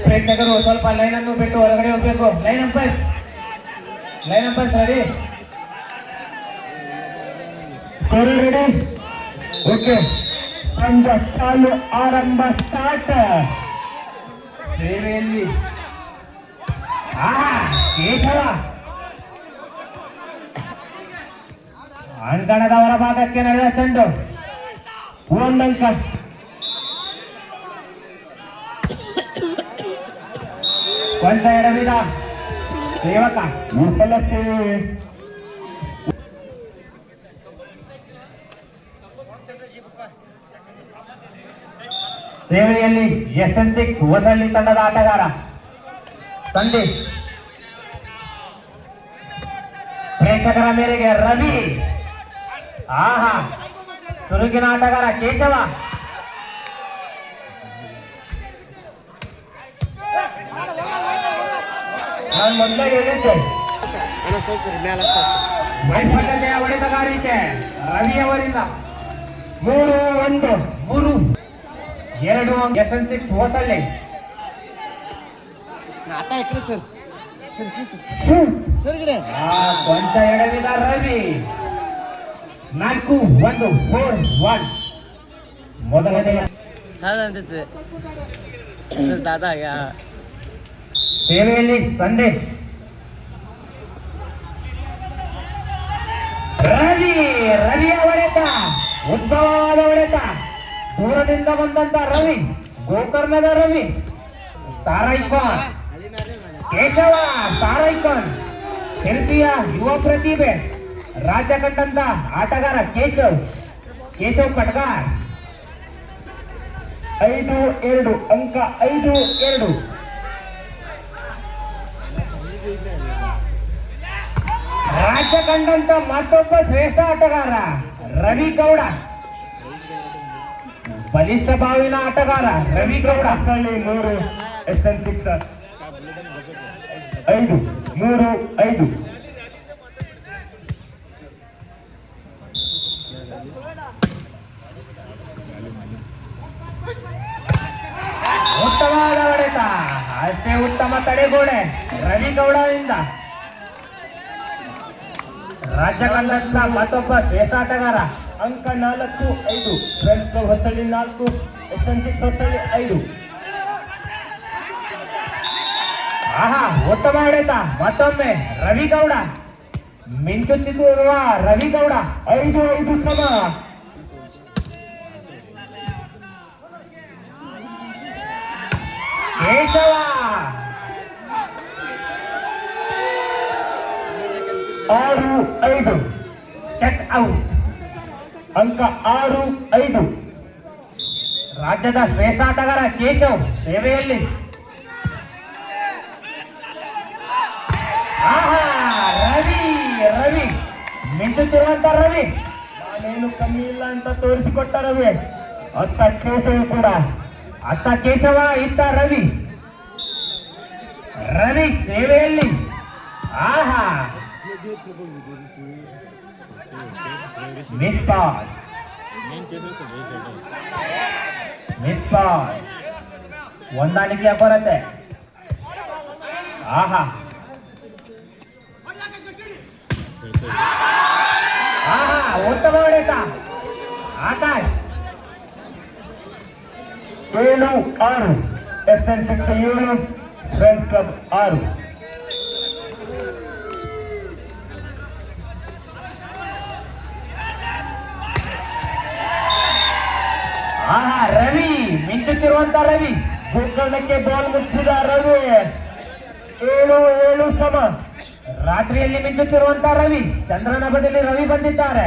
ಪ್ರೇಕ್ಷಕರು ಸ್ವಲ್ಪ ಲೈನ್ ಅನ್ನು ಬಿಟ್ಟು ಹೊರಗಡೆ ಹೋಗ್ಬೇಕು ಲೈನ್ ಅಂಪೈರ್ ಲೈನ್ ಅಂಪೈರ್ ಸರಿ ರೆಡಿ ಓಕೆ ಪಂದ್ಯ ಸಾಲು ಆರಂಭ ಸ್ಟಾರ್ಟ್ ಸೇವೆಯಲ್ಲಿ ಆ ಕೇಶವ ಅಂಕಣದ ಹೊರಭಾಗಕ್ಕೆ ನಡೆದ ಚೆಂಡು ಒಂದಂಕ ಕೊಂಡ ಎಡವಿದ ಸೇವಕ ಮುಸಲಕ್ಕೆ ಸೇವೆಯಲ್ಲಿ ಸಿಕ್ಸ್ ಹೊಸಳ್ಳಿ ತಂಡದ ಆಟಗಾರ. ಸಂದೀಪ್ ಪ್ರೇಕ್ಷಕರ ಮೇರೆಗೆ ರವಿ. ಆಹಾ ಸುರುಗಿನ ಆಟಗಾರ ಕೇಶವ. ನಾನು ಮೊದಲೇ ಹೇಳಿದ್ದೆ. ವೈಫಲ್ಯತೆಯ ಹೊಡೆತಗಾರಿಕೆ ರವಿಯವರಿಂದ. ಮೂರು ಒಂದು ಮೂರು. ಎರಡು ಎಸ್ ಎನ್ ಸಿಕ್ಸ್ ಇಕ್ರಿ sir. Sir sir. Sir Ravi. ನಾಲ್ಕು ಒಂದು ಫೋರ್ ಒನ್ ಮೊದಲನೆಯ ಸೇವೆಯಲ್ಲಿ ಸಂದೇಶ್. ರವಿ ರವಿಯ ಹೊಡೆತ ಉತ್ತಮವಾದ ಹೊಡೆತ ದೂರದಿಂದ ಬಂದಂತ ರವಿ ಗೋಕರ್ಣದ ರವಿ. ತಾರೈಕಾನ್ ಕೇಶವ ತಾರೈಕಾನ್ ಶಿಲ್ಪಿಯ ಯುವ ಪ್ರತಿಭೆ. ರಾಜ್ಯ ಕಂಡಂತ ಆಟಗಾರ ಕೇಶವ್ ಕೇಶವ್ ಕಟ್ಗಾರ್ ಐದು, ಎರಡು, ಅಂಕ ಐದು, ಎರಡು. ರಾಜ್ಯ ಕಂಡಂತ ಮತ್ತೊಬ್ಬ ಶ್ರೇಷ್ಠ ಆಟಗಾರ ರವಿ ಗೌಡ ಬಲಿಷ್ಠ ಬಾವಿನ ಆಟಗಾರ ರವಿ ಗೌಡ ಮೂರು, ಎಸ್ ಸಿಕ್ಸ್. ಐದು, ಮೂರು, ಐದು ಉತ್ತಮವಾದ ಹೊಡೆತ ಅಷ್ಟೇ ಉತ್ತಮ ತಡೆಗೋಡೆ. ರವಿ ಗೌಡದಿಂದ ರಾಜ್ಯ ಕಂಡಂತ ಮತ್ತೊಬ್ಬ ಬೇಸಾಟಗಾರ. ಅಂಕ ನಾಲ್ಕು, ಐದು. ಫ್ರೆಂಡ್ಸ್ ನಾಲ್ಕು ಎಸ್ ಎನ್ ಸಿ ಹೊಸಳ್ಳಿ ಐದು. ಆಹಾ, ಉತ್ತಮ ಹೊಡೆತ ಮತ್ತೊಮ್ಮೆ ರವಿ ಗೌಡ ಮಿಂಚುತ್ತಿರುವ ರವಿ ಗೌಡ ಐದು ಐದು ಸಮ ಕೇಶವ. ಆರು ಐದು. ಚೆಕ್ ಔಟ್ ಅಂಕ ಆರು ಐದು. ರಾಜ್ಯದ ಶ್ರೇಷ್ಠಾಟಗಾರ ಕೇಶವ್ ಸೇವೆಯಲ್ಲಿ. ಆಹಾ, ರವಿ ರವಿ. ಮಿಂಚುತ್ತಿರುವಂತ ರವಿ. ನಾನೇನು ಕಮ್ಮಿ ಇಲ್ಲ ಅಂತ ತೋರಿಸಿಕೊಟ್ಟ ರವಿ. ಅತ್ತ ಕೇಶವ್ ಕೂಡ. ಅತ್ತ ಕೇಶವ, ಇತ್ತ ರವಿ. ರವಿ ಸೇವೆಯಲ್ಲಿ. ಆಹಾ. ಮಿಸ್ ಪಾಸ್ ಮಿಸ್ ಪಾಸ್ ಹೊಂದಾಣಿಕೆ ಬರುತ್ತೆ ಆಹಾ ಆಹಾ ಉತ್ತಮ ಹೊಡೆತ ಆಕಾಶ್ ಏಳು ಆರು ಎಸ್ ಎನ್ ಸಿಕ್ಸ್ ಏಳು ಫ್ರೆಂಡ್ಸ್ ಕ್ಲಬ್ ಆರು ಮಿಂಚುತ್ತಿರುವಂತ ರವಿ. ಗೋಕರ್ಣಕ್ಕೆ ಬಾಲ್ ಮುಚ್ಚಿದ ರವಿ. ಏಳು ಏಳು ಸಮ. ರಾತ್ರಿಯಲ್ಲಿ ಮಿಂಚುತ್ತಿರುವಂತ ರವಿ. ಚಂದ್ರನ ಬದಲಿ ರವಿ ಬಂದಿದ್ದಾರೆ.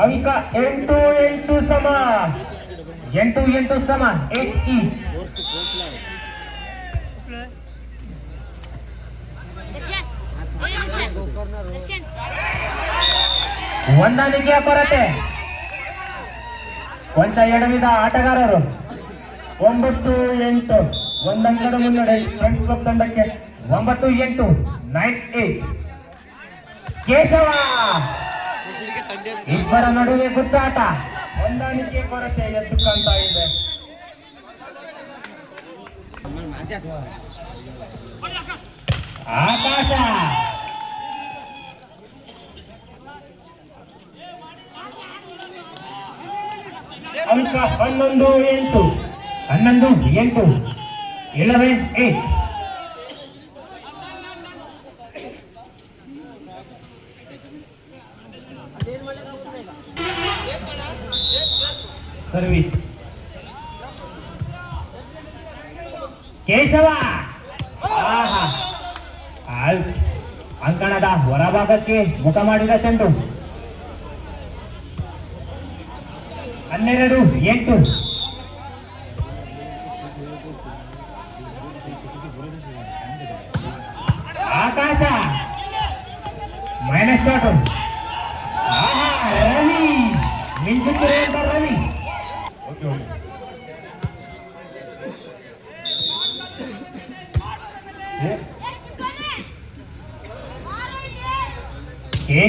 ಅಂಕ ಎಂಟು ಎಂಟು ಸಮ. ಎಂಟು ಎಂಟು ಸಮ. ಎಸ್ ಇ ಹೊಂದಾಣಿಕೆಯ ಕೊರತೆ. ಕೊಂಚ ಎಡವಿದ ಆಟಗಾರರು. ಒಂಬತ್ತು ಎಂಟು. ಒಂದಂಕದ ಮುನ್ನಡೆ ಫ್ರೆಂಡ್ಸ್ ಕ್ಲಬ್ ತಂಡಕ್ಕೆ ಒಂಬತ್ತು ಎಂಟು ನೈನ್ ಏಟ್ ಕೇಶವ. ಇಬ್ಬರ ನಡುವೆ ಗುದ್ದಾಟ ಹೊಂದಾಣಿಕೆ ಕೊರತೆ ಎದ್ದು ಕಾಣ್ತಾ ಇದೆ. ಆಕಾಶ. ಅಂಕ ಹನ್ನೊಂದು ಎಂಟು. ಹನ್ನೊಂದು ಎಂಟು. Eleven eight Keshava! ಅಂಕಣದ ಹೊರಭಾಗಕ್ಕೆ ಮುಖ ಮಾಡಿದ ಚೆಂಡು. ಹನ್ನೆರಡು ಎಂಟು.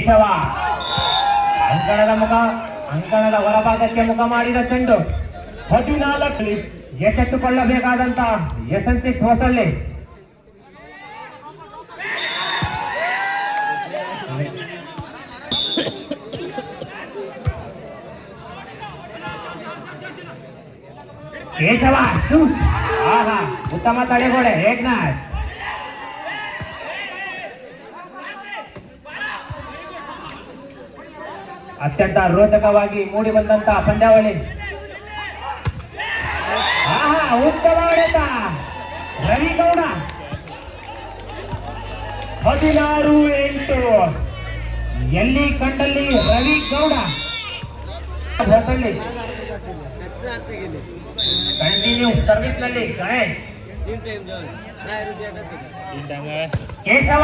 ಕೇಶವ ಅಂಕಣದ ಮುಖ ಅಂಕಣದ ಹೊರಭಾಗಕ್ಕೆ ಮುಖ ಮಾಡಿದ ಚೆಂಡು ಹದಿನಾಲ್ಕು ಎಚ್ಚೆತ್ತುಕೊಳ್ಳಬೇಕಾದಂತ ಎಸ್ಎಲ್ಸಿ ಹೊಸಳ್ಳಿ ಕೇಶವ shoot. ಆಹಾ ಉತ್ತಮ ತಡೆಗೋಡೆ ಏಕ್ನಾಥ್ ಅತ್ಯಂತ ರೋಚಕವಾಗಿ ಮೂಡಿ ಬಂದಂತ ಪಂದ್ಯಾವಳಿ. ಉತ್ತಮ ಹೊಡೆತ ರವಿಗೌಡ. ಹದಿನಾರು ಎಂಟು. ಎಲ್ಲಿ ಕಂಡಲ್ಲಿ ರವಿ ಗೌಡ ಹೊಸಳ್ಳಿ. ಕಂಟಿನ್ಯೂ ಸರ್ವಿಸ್ನಲ್ಲಿ ಕರೆಕ್ಟ್ ಕೇಶವ.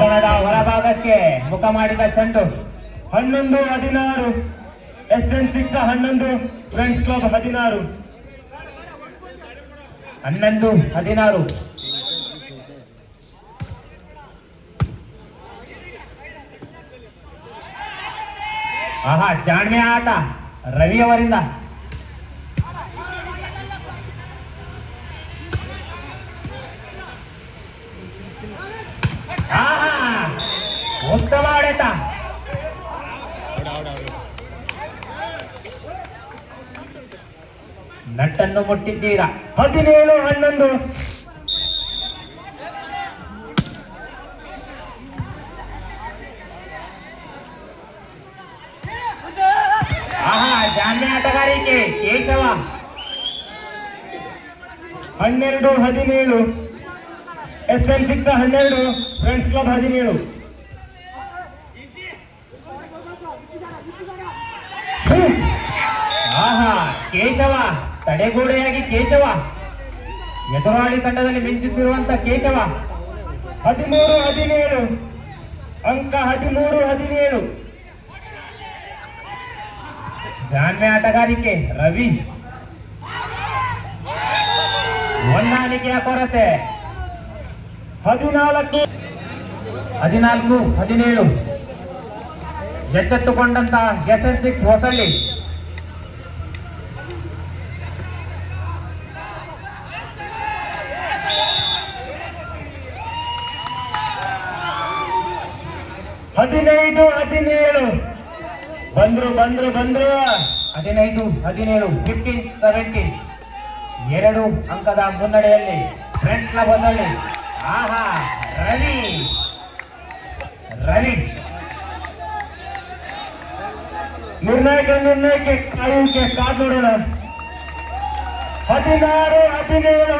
ಅಂಕಣದ ಹೊರಭಾಗಕ್ಕೆ ಮುಖ ಮಾಡಿದ ಚೆಂಡು. ಹನ್ನೊಂದು, ಹದಿನಾರು. ಎಸ್ ಎನ್ ಸಿಕ್ಸ್, ಹನ್ನೊಂದು. ಫ್ರೆಂಡ್ಸ್ ಕ್ಲಬ್ ಹದಿನಾರು. ಹನ್ನೊಂದು, ಹದಿನಾರು. ಆಹಾ, ಜಾಣ್ಮೆ ಆಟ. ರವಿ ಉತ್ತಮ ಹೊಡೆತ ನಟ್ಟನ್ನು ಮುಟ್ಟಿದ್ದೀರಾ ಹದಿನೇಳು ಹನ್ನೊಂದು ಆಹಾ ಜಾಮ್ಯ ಆಟಗಾರಿಕೆ ಕೇಶವ ಹನ್ನೆರಡು ಹದಿನೇಳು ಎಸ್ ಎನ್ ಸಿಕ್ಸ್ ಹನ್ನೆರಡು ಫ್ರೆಂಡ್ಸ್ ಕ್ಲಬ್ ಹದಿನೇಳು ಕೇಶವ, ತಡೆಗೋಡೆಯಾಗಿ ಕೇಶವ. ಎದುರಾಳಿ ತಂಡದಲ್ಲಿ ಮಿಂಚುತ್ತಿರುವಂತ ಕೇಶವ. ಹದಿಮೂರು, ಹದಿನೇಳು. ಅಂಕ ಹದಿಮೂರು, ಹದಿನೇಳು. ಜಾಣ್ಮೆ ಆಟಗಾರಿಕೆ, ರವಿ. ಹೊಂದಾಣಿಕೆಯ ಕೊರತೆ. ಹದಿನಾಲ್ಕು ಹದಿನಾಲ್ಕು, ಹದಿನೇಳು. ಎಚ್ಚೆತ್ತುಕೊಂಡಂತ ಎಸ್ ಎಸ್ ಸಿಕ್ಸ್ ಹೊಸಳ್ಳಿ. ಹದಿನೈದು, ಹದಿನೇಳು. ಬಂದ್ರು ಬಂದ್ರು ಬಂದ್ರು. ಹದಿನೈದು, ಹದಿನೇಳು. ಫಿಫ್ಟೀನ್ ಸೆವೆಂಟೀನ್ ಎರಡು ಅಂಕದ ಮುನ್ನಡೆಯಲ್ಲಿ ಫ್ರೆಂಡ್ನ ಆಹಾ, ರವಿ. ರವಿ. ನಿರ್ಣಾಯಕ ನಿರ್ಣಯಕ್ಕೆ ಕಾಯುವಿಕೆ ಕಾದು ಹದಿನಾರು, ಹದಿನೇಳು.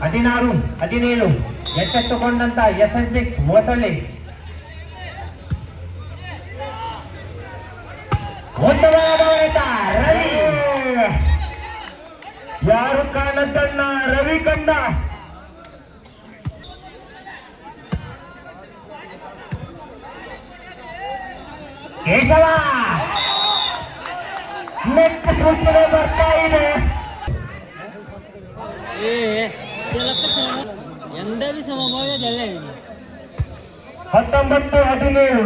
ಹದಿನಾರು, ಹದಿನೇಳು. ಎಚ್ಚೆತ್ತುಕೊಂಡಂತ ಎಸ್ ಎನ್ ಸಿಕ್ಸ್ ರವಿ ಯಾರು ಕಾಣದಣ್ಣ ರವಿ ಕಂಡ ಕೇಶವ ನೆಟ್ ಸೂಚನೆ ಬರ್ತಾ ಇದೆ ಎಂದ ಸಮ ಹತ್ತೊಂಬತ್ತು ಹದಿನೇಳು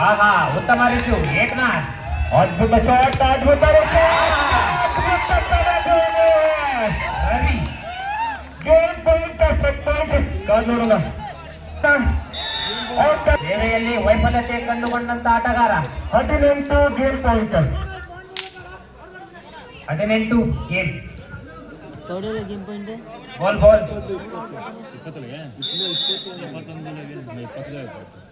ಆಹಾ ಉತ್ತಮ ರೀತಿ ಏಕನಾ ಅದ್ಭುತ ಶಾಟ್ ಅದ್ಭುತ ರವಿ ಗೇಮ್ ಪಾಯಿಂಟ್ ಕಾದೂರದ ಸೇವೆಯಲ್ಲಿ ವೈಫಲ್ಯತೆ ಕಂಡುಕೊಂಡಂತ ಆಟಗಾರ ಹದಿನೆಂಟು ಗೇಮ್ ಪಾಯಿಂಟ್ ಹದಿನೆಂಟು game game point ball ball ಇಪ್ಪತ್ತು ಇಪ್ಪತ್ತು ಇಪ್ಪತ್ತೊಂದು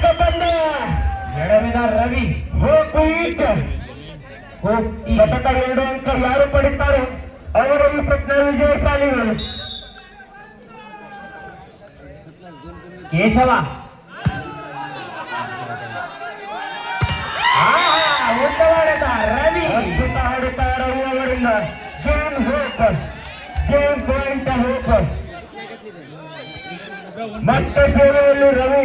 ರವಿರೋಚಕ ಬಂದ ಎಡವಿದ ರವಿ ಹೋಪ್ ಈಟ್ ಶತಕ ಎರಡು ಅಂಕ ಯಾರು ಪಡಿತಾರೆ ಅವರು ಈ ಪ್ರಶ್ನೆ ವಿಜಯಶಾಲಿಗಳು ಕೇಶವ ಆಹಾ, ಉತ್ತಮ ಆಡಿದ ರವಿ ಅದ್ಭುತ ಆಡುತ್ತಾ ರವಿ ಅವರಿಂದ game hope game point hope ಮತ್ತೆ ಸೇವೆಯಲ್ಲಿ ರವಿ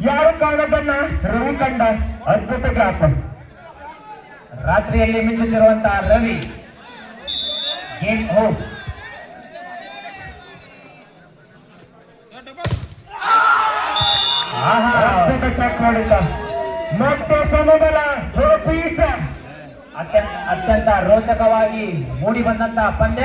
ಯಾರು ಕಾಣದನ್ನ ರವಿ ಕಂಡ ಅದ್ಭುತ ಗ್ರಾಫ್ ರಾತ್ರಿಯಲ್ಲಿ ಮಿಂಚುತ್ತಿರುವಂತಹ ರವಿ ಆಹಾ, ಅದ್ಭುತ ಸಮಬಲ ಪೀಸ್ ಅತ್ಯಂತ ಅತ್ಯಂತ ರೋಚಕವಾಗಿ ಮೂಡಿ ಬಂದಂತಹ ಪಂದ್ಯ.